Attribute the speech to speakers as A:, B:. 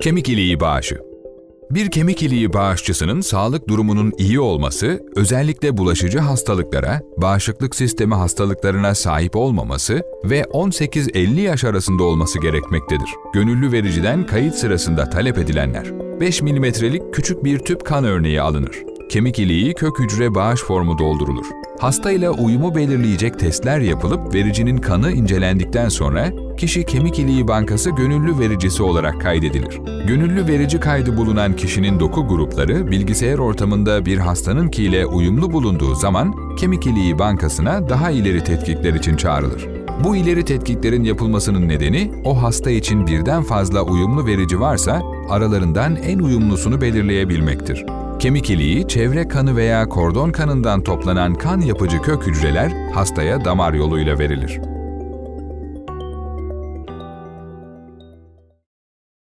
A: Kemik iliği bağışı Bir kemik iliği bağışçısının sağlık durumunun iyi olması, özellikle bulaşıcı hastalıklara, bağışıklık sistemi hastalıklarına sahip olmaması ve 18-50 yaş arasında olması gerekmektedir. Gönüllü vericiden kayıt sırasında talep edilenler. 5 milimetrelik küçük bir tüp kan örneği alınır. Kemik iliği kök hücre bağış formu doldurulur. Hasta ile uyumu belirleyecek testler yapılıp vericinin kanı incelendikten sonra kişi kemik iliği bankası gönüllü vericisi olarak kaydedilir. Gönüllü verici kaydı bulunan kişinin doku grupları bilgisayar ortamında bir hastanınkiyle uyumlu bulunduğu zaman kemik iliği bankasına daha ileri tetkikler için çağrılır. Bu ileri tetkiklerin yapılmasının nedeni o hasta için birden fazla uyumlu verici varsa aralarından en uyumlusunu belirleyebilmektir. Kemik iliği, çevre kanı veya kordon kanından toplanan kan yapıcı kök hücreler hastaya damar yoluyla verilir.